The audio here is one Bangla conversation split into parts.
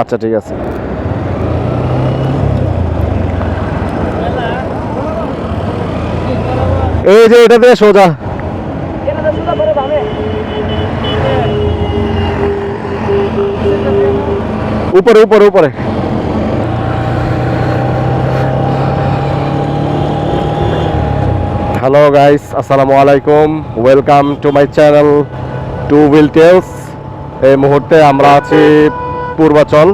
আচ্ছা ঠিক আছে। এই যে এটা দিয়ে সোজা। উপরে উপরে উপরে। হ্যালো গাইস আসসালামু আলাইকুম। Welcome to my channel two wheel tales এই মুহূর্তে আমরা আছি পূর্বাচল।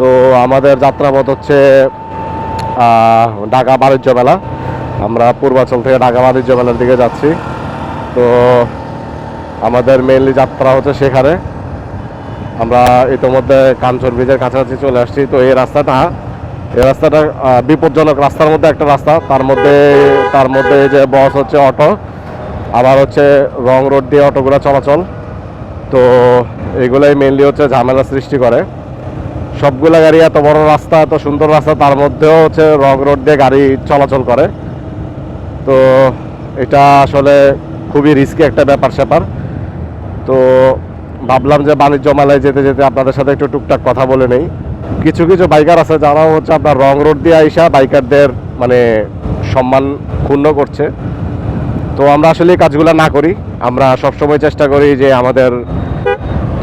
তো আমাদের যাত্রাপথ হচ্ছে ঢাকা বাণিজ্য মেলা। আমরা পূর্বাচল থেকে ঢাকা বাণিজ্য মেলার দিকে যাচ্ছি। তো আমাদের মেনলি যাত্রা হচ্ছে সেখানে। আমরা ইতোমধ্যে কাঞ্চন ব্রিজের কাছাকাছি চলে আসছি। তো এই রাস্তাটা এই রাস্তাটা বিপজ্জনক রাস্তার মধ্যে একটা রাস্তা। তার মধ্যে তার মধ্যে যে বস হচ্ছে অটো। আবার হচ্ছে রং রোড দিয়ে অটোগুলো চলাচল। তো এগুলাই মেনলি হচ্ছে ঝামেলা সৃষ্টি করে। সবগুলা গাড়ি এত বড় রাস্তা, এত সুন্দর রাস্তা, তার মধ্যেও হচ্ছে রং রোড দিয়ে গাড়ি চলাচল করে। তো এটা আসলে খুবই রিস্কি একটা ব্যাপার স্যাপার। তো ভাবলাম যে বাণিজ্য মেলায় যেতে যেতে আপনাদের সাথে একটু টুকটাক কথা বলে নেই। কিছু কিছু বাইকার আছে যারাও হচ্ছে আপনার রং রোড দিয়ে আইসা বাইকারদের মানে সম্মান ক্ষুণ্ণ করছে। তো আমরা আসলে কাজগুলো না করি। আমরা সবসময় চেষ্টা করি যে আমাদের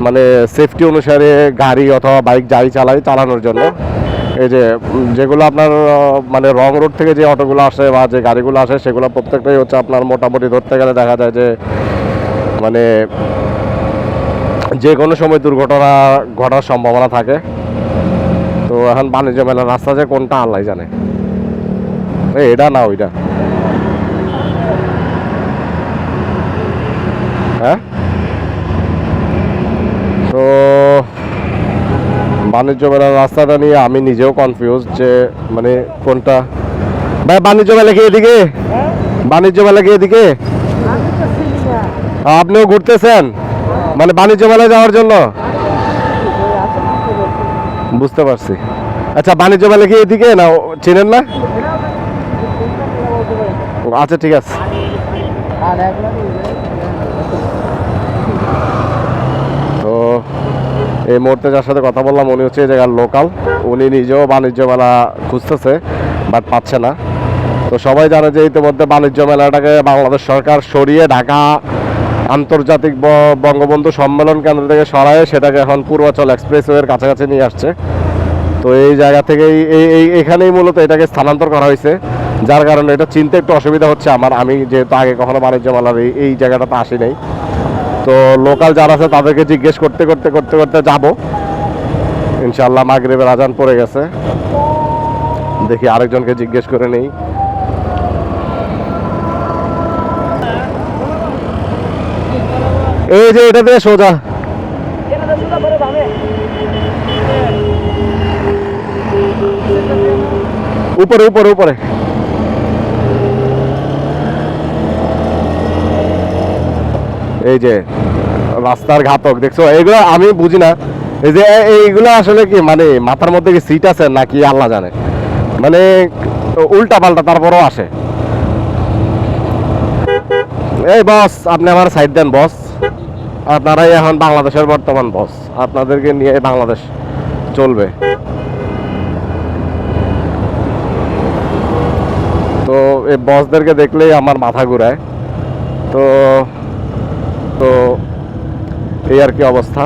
মানে সেফটি অনুসারে গাড়ি অথবা বাইক যাই চালাই চালানোর জন্য। এই যে যেগুলো আপনার মানে রং রোড থেকে যে অটোগুলো আসে বা যে গাড়িগুলো আসে, সেগুলো প্রত্যেকটাই হচ্ছে আপনার মোটামুটি ধরতে গেলে দেখা যায় যে মানে যে কোনো সময় দুর্ঘটনা ঘটার সম্ভাবনা থাকে। তো এখন বাণিজ্য মেলার রাস্তা যে কোনটা আল্লাহ জানে। এটা না ওইটা। তো বাণিজ্য মেলার রাস্তাটা নিয়ে আমি নিজেও কনফিউজ যে মানে কোনটা? ভাই, বাণিজ্য মেলা কি এদিকে? বাণিজ্য মেলা কি এদিকে? আপনিও ঘুরতেছেন? মানে বাণিজ্য মেলায় যাওয়ার জন্য? বুঝতে পারছি। আচ্ছা বাণিজ্য মেলা কি এদিকে না চেনেন না? আচ্ছা ঠিক আছে তো এই মুহূর্তে যার সাথে কথা বললাম, উনি হচ্ছে এই জায়গার লোকাল উনি নিজেও বাণিজ্য মেলা খুঁজতেছে বাট পাচ্ছে না। তো সবাই জানে যে ইতিমধ্যে বাণিজ্য মেলাটাকে বাংলাদেশ সরকার সরিয়ে ঢাকা আন্তর্জাতিক বঙ্গবন্ধু সম্মেলন কেন্দ্র থেকে সরায় সেটাকে এখন পূর্বাচল এক্সপ্রেসওয়ের কাছাকাছি নিয়ে আসছে। তো এই জায়গা থেকেই এই এই এখানেই মূলত এটাকে স্থানান্তর করা হয়েছে, যার কারণে এটা চিনতে একটু অসুবিধা হচ্ছে আমার। আমি যেহেতু আগে কখনো বাণিজ্য মেলার এই এই জায়গাটাতে আসি নাই। তো লোকাল যারা আছে তাদেরকে জিজ্ঞেস করতে করতে করতে করতে যাব। ইনশাল্লাহ মাগরিবের আজান পড়ে গেছে। দেখি আরেকজনকে জিজ্ঞেস করে নেই। এই যে এটা দিয়ে সোজা। উপরে উপরে উপরে। এই যে রাস্তার ঘাতক, দেখছ? এগুলো আমি বুঝি না। এই যে এইগুলো আসলে কি মানে মাথার মধ্যে কি সিট আছে নাকি আল্লাহ জানে? মানে উল্টা পাল্টা তারপরও আসে। এই বস আপনি আমার সাইড দেন বস আপনারাই এখন বাংলাদেশের বর্তমান বস আপনাদেরকে নিয়ে বাংলাদেশ চলবে। তো এই বসদেরকে দেখলেই আমার মাথা ঘুরায়। তো এই আর কি অবস্থা?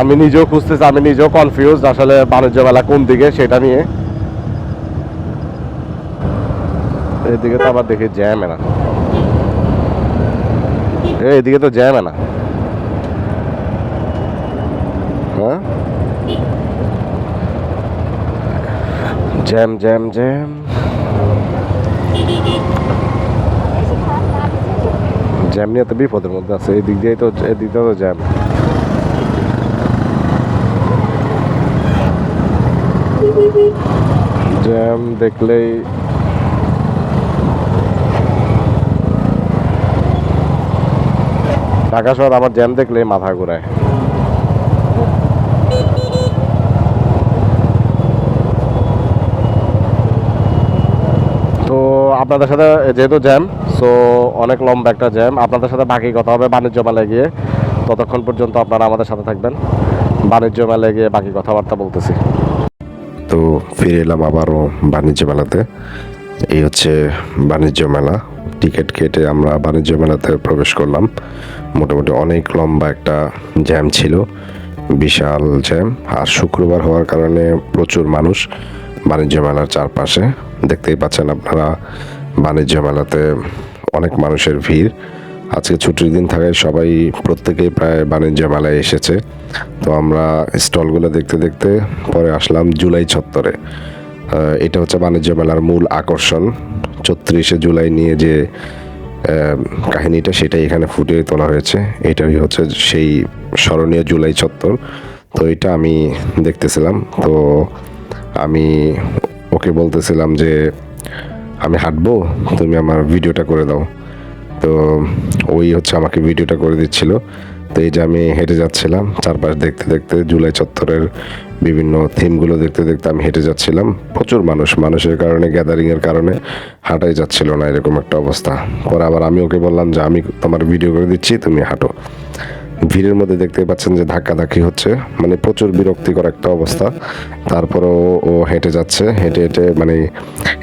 আমি নিজেও খুঁজতেছি, আমি নিজেও কনফিউজ আসলে বাণিজ্য মেলা কোন দিকে সেটা নিয়ে। এদিকে তো আবার দেখি জ্যাম না এদিকে তো জ্যাম না হ্যাঁ? Jam jam jam. জ্যাম নিয়ে তো বিপদের মধ্যে আছে। এই দিক দিয়েই তো এই দিক দিয়ে তো জ্যাম। জ্যাম দেখলেই ঢাকা শহর আমার জ্যাম দেখলেই মাথা ঘুরায় তো আপনাদের সাথে যেহেতু জ্যাম সো অনেক লম্বা একটা জ্যাম আপনাদের সাথে বাকি কথা হবে বাণিজ্য মেলায় গিয়ে। ততক্ষণ পর্যন্ত আপনারা আমাদের সাথে থাকবেন। বাণিজ্য মেলায় গিয়ে বাকি কথাবার্তা বলতেছি। তো ফিরে এলাম আবারও বাণিজ্য মেলাতে। এই হচ্ছে বাণিজ্য মেলা। টিকিট কেটে আমরা বাণিজ্য মেলাতে প্রবেশ করলাম। মোটামুটি অনেক লম্বা একটা জ্যাম ছিল। বিশাল জ্যাম আর শুক্রবার হওয়ার কারণে প্রচুর মানুষ বাণিজ্য মেলার চারপাশে। দেখতেই পাচ্ছেন আপনারা বাণিজ্য মেলাতে অনেক মানুষের ভিড়। আজকে ছুটির দিন থাকায় সবাই প্রত্যেকেই প্রায় বাণিজ্য মেলায় এসেছে। তো আমরা স্টলগুলো দেখতে দেখতে পরে আসলাম জুলাই চত্বরে। এটা হচ্ছে বাণিজ্য মেলার মূল আকর্ষণ। ছত্রিশে জুলাই নিয়ে যে কাহিনীটা সেটাই এখানে ফুটিয়ে তোলা হয়েছে। এটাই হচ্ছে সেই স্মরণীয় জুলাই চত্বর। তো এটা আমি দেখতেছিলাম। তো আমি ওকে বলতেছিলাম যে আমি হাঁটবো, তুমি আমার ভিডিওটা করে দাও। তো ওই হচ্ছে আমাকে ভিডিওটা করে দিচ্ছিল। তো এই যে আমি হেঁটে যাচ্ছিলাম, চারপাশ দেখতে দেখতে জুলাই চত্বরের বিভিন্ন থিমগুলো দেখতে দেখতে আমি হেঁটে যাচ্ছিলাম। প্রচুর মানুষ, মানুষের কারণে, গ্যাদারিংয়ের কারণে হাঁটাই যাচ্ছিল না, এরকম একটা অবস্থা। পরে আবার আমি ওকে বললাম যে, আমি তোমার ভিডিও করে দিচ্ছি, তুমি হাঁটো। ভিড়ের মধ্যে দেখতে পাচ্ছেন যে ধাক্কাধাক্কি হচ্ছে। মানে প্রচুর বিরক্তিকর একটা অবস্থা। তারপরেও ও হেঁটে যাচ্ছে। হেঁটে হেঁটে মানে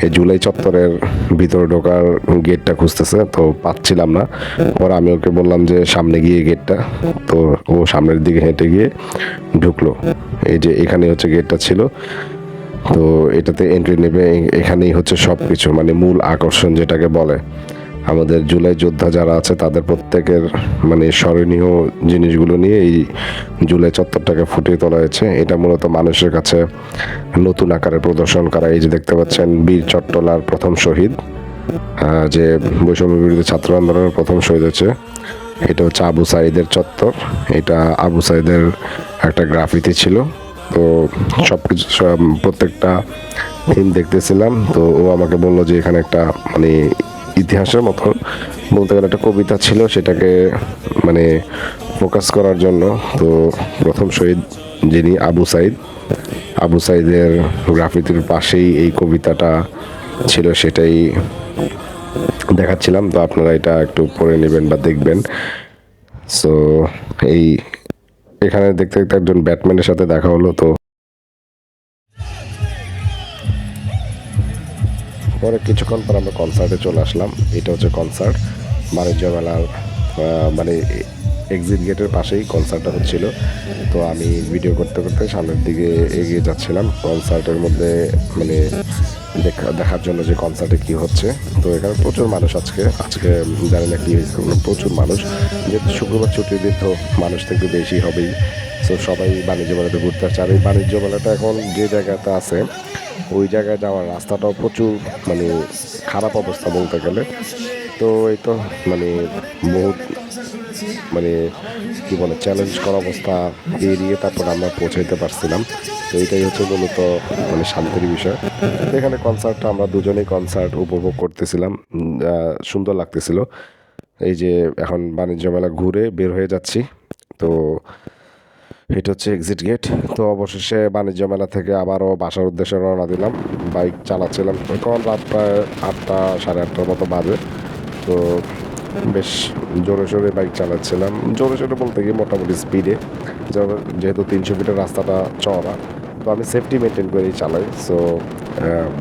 এই জুলাই চত্বরের ভিতরে ঢোকার গেটটা খুঁজতেছে। তো পাচ্ছিলাম না। পরে আমি ওকে বললাম যে, সামনে গিয়ে গেটটা। তো ও সামনের দিকে হেঁটে গিয়ে ঢুকলো। এই যে এখানে হচ্ছে গেটটা ছিল। তো এটাতে এন্ট্রি নেবে। এখানেই হচ্ছে সব কিছু মানে মূল আকর্ষণ যেটাকে বলে। আমাদের জুলাই যোদ্ধা যারা আছে, তাদের প্রত্যেকের মানে স্মরণীয় জিনিসগুলো নিয়ে এই জুলাই চত্বরটাকে ফুটিয়ে তোলা হয়েছে। এটা মূলত মানুষের কাছে নতুন আকারে প্রদর্শন করা। এই যে দেখতে পাচ্ছেন বীর চট্টলার প্রথম শহীদ যে বৈষম্য বিরোধী ছাত্র আন্দোলনের প্রথম শহীদ হচ্ছে এটা হচ্ছে আবু সাইদের চত্বর। এটা আবু সাইদের একটা গ্রাফিতি ছিল। তো সব কিছু প্রত্যেকটা থিম দেখতেছিলাম। তো ও আমাকে বলল যে এখানে একটা মানে ইতিহাসের মতো বলতে গেলে একটা কবিতা ছিল সেটাকে মানে ফোকাস করার জন্য। তো প্রথম শহীদ যিনি আবু সাইদ, আবু সাইদের গ্রাফিতির পাশেই এই কবিতাটা ছিল সেটাই দেখাচ্ছিলাম। তো আপনারা এটা একটু পড়ে নেবেন বা দেখবেন। সো এই, এখানে দেখতে দেখতে একজন ব্যাটম্যানের সাথে দেখা হলো, তো পরে কিছুক্ষণ পর আমরা কনসার্টে চলে আসলাম। এটা হচ্ছে কনসার্ট বাণিজ্য মেলার মানে এক্সিট গেটের পাশেই কনসার্টটা হচ্ছিল। তো আমি ভিডিও করতে করতে সামনের দিকে এগিয়ে যাচ্ছিলাম। কনসার্টের মধ্যে মানে দেখা, দেখার জন্য যে কনসার্টে কী হচ্ছে। তো এখানে প্রচুর মানুষ আজকে আজকে জানি না কি হয়েছে প্রচুর মানুষ। যেহেতু শুক্রবার ছুটির দিন, তো মানুষ থেকে বেশি হবেই। তো সবাই বাণিজ্য মেলাতে ঘুরতে আসছে। আর এই বাণিজ্য মেলাটা এখন যে জায়গাতে আছে, ওই জায়গায় যাওয়ার রাস্তাটাও প্রচুর মানে খারাপ অবস্থা বলতে গেলে। তো এই তো মানে বহুত মানে কি বলে চ্যালেঞ্জ করা অবস্থা এড়িয়ে তারপর আমরা পৌঁছাইতে পারছিলাম। তো এইটাই হচ্ছে মূলত মানে শান্তির বিষয়। এখানে কনসার্টটা আমরা দুজনেই কনসার্ট উপভোগ করতেছিলাম সুন্দর লাগতেছিল। এই যে এখন বাণিজ্য মেলা ঘুরে বের হয়ে যাচ্ছি। তো এটা হচ্ছে এক্সিট গেট তো অবশেষে বাণিজ্য মেলা থেকে আবারও বাসার উদ্দেশ্যে রওনা দিলাম। বাইক চালাচ্ছিলাম তখন রাত প্রায় আটটা, সাড়ে আটটার মতো বাজে। তো বেশ জোরে সোরে বাইক চালাচ্ছিলাম। জোরে সোরে বলতে গিয়ে মোটামুটি স্পিডে যেহেতু তিনশো মিটার রাস্তাটা চওড়া, তো আমি সেফটি মেনটেন করেই চালাই। সো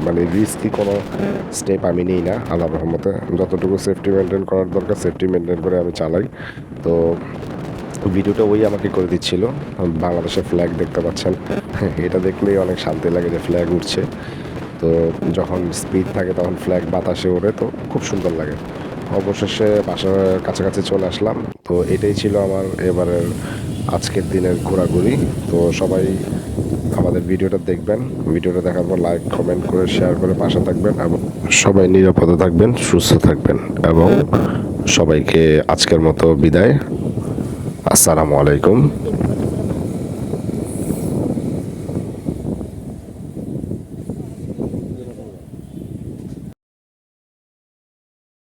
মানে রিস্কি কোনো স্টেপ আমি নিই না, আল্লাহ রহমতে। যতটুকু সেফটি মেনটেন করার দরকার সেফটি মেনটেন করে আমি চালাই। তো ভিডিওটা ওই আমাকে করে দিচ্ছিল। বাংলাদেশের ফ্ল্যাগ দেখতে পাচ্ছেন। এটা দেখলেই অনেক শান্তি লাগে যে ফ্ল্যাগ উঠছে। তো যখন স্পিড থাকে তখন ফ্ল্যাগ বাতাসে ওড়ে, তো খুব সুন্দর লাগে। অবশেষে বাসার কাছাকাছি চলে আসলাম। তো এটাই ছিল আমার এবারের আজকের দিনের ঘোরাঘুরি। তো সবাই আমাদের ভিডিওটা দেখবেন। ভিডিওটা দেখার পর লাইক কমেন্ট করে শেয়ার করে পাশে থাকবেন এবং সবাই নিরাপদে থাকবেন, সুস্থ থাকবেন এবং সবাইকে আজকের মতো বিদায়। আসসালামু আলাইকুম।